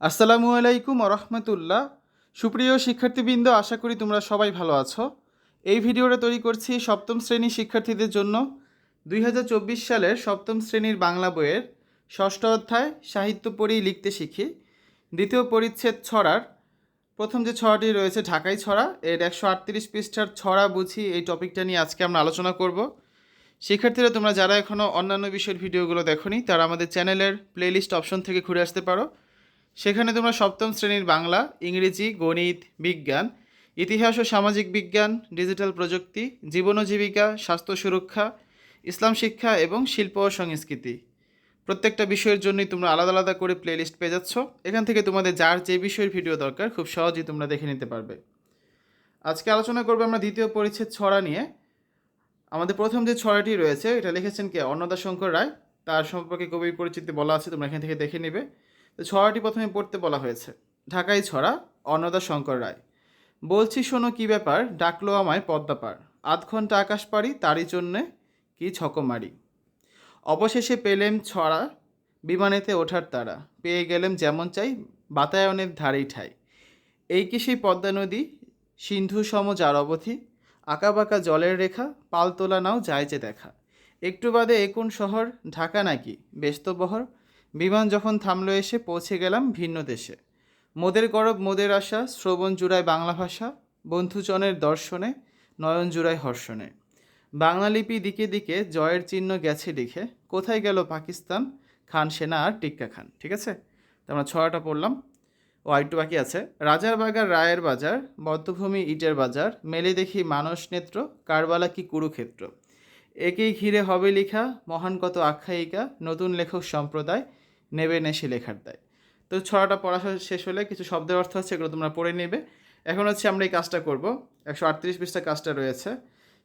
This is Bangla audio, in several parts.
আসসালামু আলাইকুম রহমতুল্লাহ সুপ্রিয় শিক্ষার্থীবৃন্দ, আশা করি তোমরা সবাই ভালো আছো। এই ভিডিওটা তৈরি করছি সপ্তম শ্রেণির শিক্ষার্থীদের জন্য। দুই হাজার চব্বিশ সালের সপ্তম শ্রেণির বাংলা বইয়ের ষষ্ঠ অধ্যায়, সাহিত্য পড়ি, লিখতে শিখি। দ্বিতীয় পরিচ্ছেদ ছড়ার, প্রথম যে ছড়াটি রয়েছে ঢাকাই ছড়া, এর একশো আটত্রিশ পৃষ্ঠার ছড়া বুঝি এই টপিকটা নিয়ে আজকে আমরা আলোচনা করব। শিক্ষার্থীরা, তোমরা যারা এখনও অন্যান্য বিষয়ের ভিডিওগুলো দেখোনি, তারা আমাদের চ্যানেলের প্লেলিস্ট অপশন থেকে ঘুরে আসতে পারো। সেখানে তোমরা সপ্তম শ্রেণির বাংলা, ইংরেজি, গণিত, বিজ্ঞান, ইতিহাস ও সামাজিক বিজ্ঞান, ডিজিটাল প্রযুক্তি, জীবন ও জীবিকা, স্বাস্থ্য সুরক্ষা, ইসলাম শিক্ষা এবং শিল্প ও সংস্কৃতি। প্রত্যেকটা বিষয়ের জন্যই তোমরা আলাদা আলাদা করে প্লেলিস্ট পেয়ে যাচ্ছ। এখান থেকে তোমাদের যার যে বিষয়ের ভিডিও দরকার, খুব সহজেই তোমরা দেখে নিতে পারবে। আজকে আলোচনা করব আমরা দ্বিতীয় পরিচ্ছেদ ছড়া নিয়ে। আমাদের প্রথম যে ছড়াটি রয়েছে, এটা লিখেছেন কে? অন্নদাশঙ্কর রায়। তার সম্পর্কে কবির পরিচিতি বলা আছে, তোমরা এখান থেকে দেখে নেবে। তো ছড়াটি প্রথমে পড়তে বলা হয়েছে। ঢাকাই ছড়া, অন্নদা শঙ্কর রায়। বলছি শোনো কি ব্যাপার? ডাকলো আমায় পদ্মাপার। আধ ঘণ্টা আকাশ পারি তারই জন্যে কি ছকমারি। অবশেষে পেলেম ছড়া, বিমানেতে ওঠার তারা। পেয়ে গেলেম যেমন চাই, বাতায়নের ধারেই ঠাই। এই কি সেই পদ্মা নদী? সিন্ধু সম যার অবধি। আঁকাবাঁকা জলের রেখা পাল তোলা নাও যায় যে দেখা। একটু বাদে একুন শহর? ঢাকা নাকি? ব্যস্তবহর। বিমান যখন থামলো এসে পৌঁছে গেলাম ভিন্ন দেশে। মোদের গরব, মোদের আশা, শ্রবণ জুড়ায় বাংলা ভাষা, বন্ধুজনের দর্শনে, নয়ন জুড়ায় হর্ষণে। বাংলা লিপি দিকে দিকে জয়ের চিহ্ন গেছে লিখে, কোথায় গেল পাকিস্তান, খান সেনা আর টিক্কা খান, ঠিক আছে? তো আমরা ছড়াটা পড়লাম। ও আরেকটু বাকি আছে। রাজার বাগার, রায়ের বাজার বদ্ধভূমি ইটের বাজার, মেলে দেখি মানস নেত্র, কারবালা কি কুরুক্ষেত্র। একেই ঘিরে হবে লেখা মহান কত আখ্যায়িকা, নতুন লেখক সম্প্রদায় নেবে নেশে লেখার দায়। তো ছড়াটা পড়া শেষ হলে কিছু শব্দের অর্থ আছে এগুলো তোমরা পড়ে নেবে। এখন হচ্ছে আমরা এই কাজটা করব। একশো আটত্রিশ পৃষ্ঠা কাজটা রয়েছে।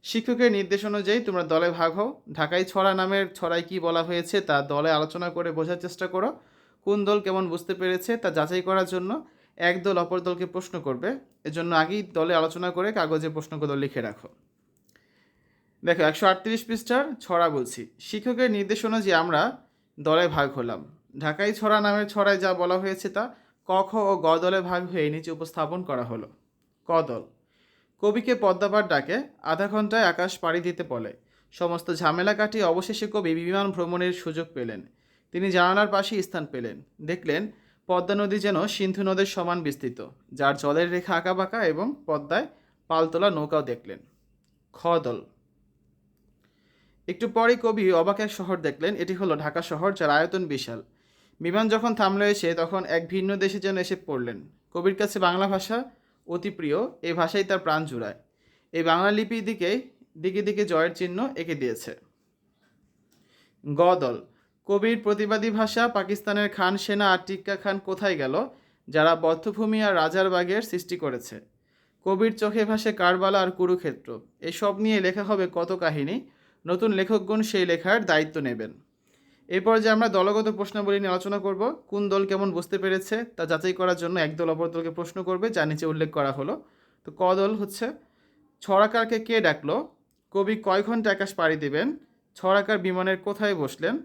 শিক্ষকের নির্দেশ অনুযায়ী তোমরা দলে ভাগ হও। ঢাকাই ছড়া নামের ছড়ায় কি বলা হয়েছে তা দলে আলোচনা করে বোঝার চেষ্টা করো। কোন দল কেমন বুঝতে পেরেছে তা যাচাই করার জন্য এক দল অপর দলকে প্রশ্ন করবে। এজন্য আগেই দলে আলোচনা করে কাগজে প্রশ্নগুলো লিখে রাখো। দেখো, একশো আটত্রিশ পৃষ্ঠার ছড়া বলছি। শিক্ষকের নির্দেশনা অনুযায়ী আমরা দলে ভাগ হলাম। ঢাকাই ছড়া নামের ছড়ায় যা বলা হয়েছে তা ক, খ ও গ দলে ভাগ হয়ে নিচে উপস্থাপন করা হলো। ক দল। কবিকে পদ্মাবার ডাকে আধা ঘন্টায় আকাশ পাড়ি দিতে বলে। সমস্ত ঝামেলা কাটিয়ে অবশেষে কবি বিমান ভ্রমণের সুযোগ পেলেন। তিনি জানালার পাশেই স্থান পেলেন। দেখলেন পদ্মা নদী যেন সিন্ধু নদের সমান বিস্তৃত, যার জলের রেখা আঁকাবাঁকা এবং পদ্মায় পালতোলা নৌকাও দেখলেন। খ দল। একটু পরেই কবি অবাক এক শহর দেখলেন। এটি হলো ঢাকা শহর, যার আয়তন বিশাল। বিমান যখন থামলো এসে তখন এক ভিন্ন দেশে যেন এসে পড়লেন। কবির কাছে বাংলা ভাষা অতি প্রিয় এই ভাষাই তার প্রাণ জুড়ায়। এই বাংলা লিপির দিকে দিকে দিকে জয়ের চিহ্ন এঁকে দিয়েছে। গ দল কবির প্রতিবাদী ভাষা, পাকিস্তানের খান সেনা আর টিক্কা খান কোথায় গেল, যারা বদ্ধভূমি আর রাজার বাগের সৃষ্টি করেছে? কবির চোখে ভাসে কারবালা আর কুরুক্ষেত্র। এসব নিয়ে লেখা হবে কত কাহিনী, নতুন লেখকগণ সেই লেখার দায়িত্ব নেবেন। এরপর যে আমরা দলগত প্রশ্নাবলী নিয়ে আলোচনা করব, কোন দল কেমন বুঝতে পেরেছে তা যাচাই করার জন্য এক দল অপর দলকে প্রশ্ন করবে, যা নিচে উল্লেখ করা হলো। তো ক দল হচ্ছে, ছড়াকারকে কে ডাকলো, কবি কয় ঘণ্টা আকাশ পাড়ি দেবেন, ছড়াকার বিমানের কোথায় বসলেন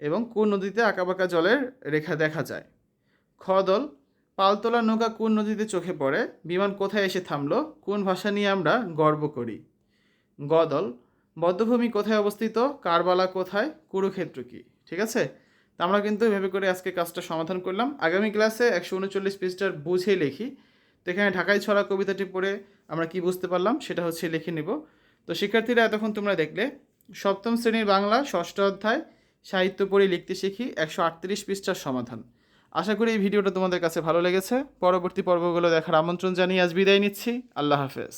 এবং কোন নদীতে আঁকাবাঁকা জলের রেখা দেখা যায়। খ দল, পালতোলা নৌকা কোন নদীতে চোখে পড়ে, বিমান কোথায় এসে থামলো, কোন ভাষা নিয়ে আমরা গর্ব করি। গ দল, বদ্ধভূমি কোথায় অবস্থিত, কারবালা কোথায়, কুরুক্ষেত্র কি? ঠিক আছে? তা আমরা কিন্তু ভেবে করে আজকে কাজটা সমাধান করলাম। আগামী ক্লাসে একশো উনচল্লিশ পৃষ্ঠার বুঝে লিখি। তো এখানে ঢাকায় ছড়া কবিতাটি পড়ে আমরা কি বুঝতে পারলাম সেটা হচ্ছে লিখে নেব। তো শিক্ষার্থীরা এতক্ষণ তোমরা দেখলে, সপ্তম শ্রেণির বাংলা ষষ্ঠ অধ্যায় সাহিত্য পড়ে লিখতে শিখি একশো আটত্রিশ পৃষ্ঠার সমাধান। আশা করি এই ভিডিওটা তোমাদের কাছে ভালো লেগেছে। পরবর্তী পর্বগুলো দেখার আমন্ত্রণ জানিয়ে আজ বিদায় নিচ্ছি। আল্লাহ হাফেজ।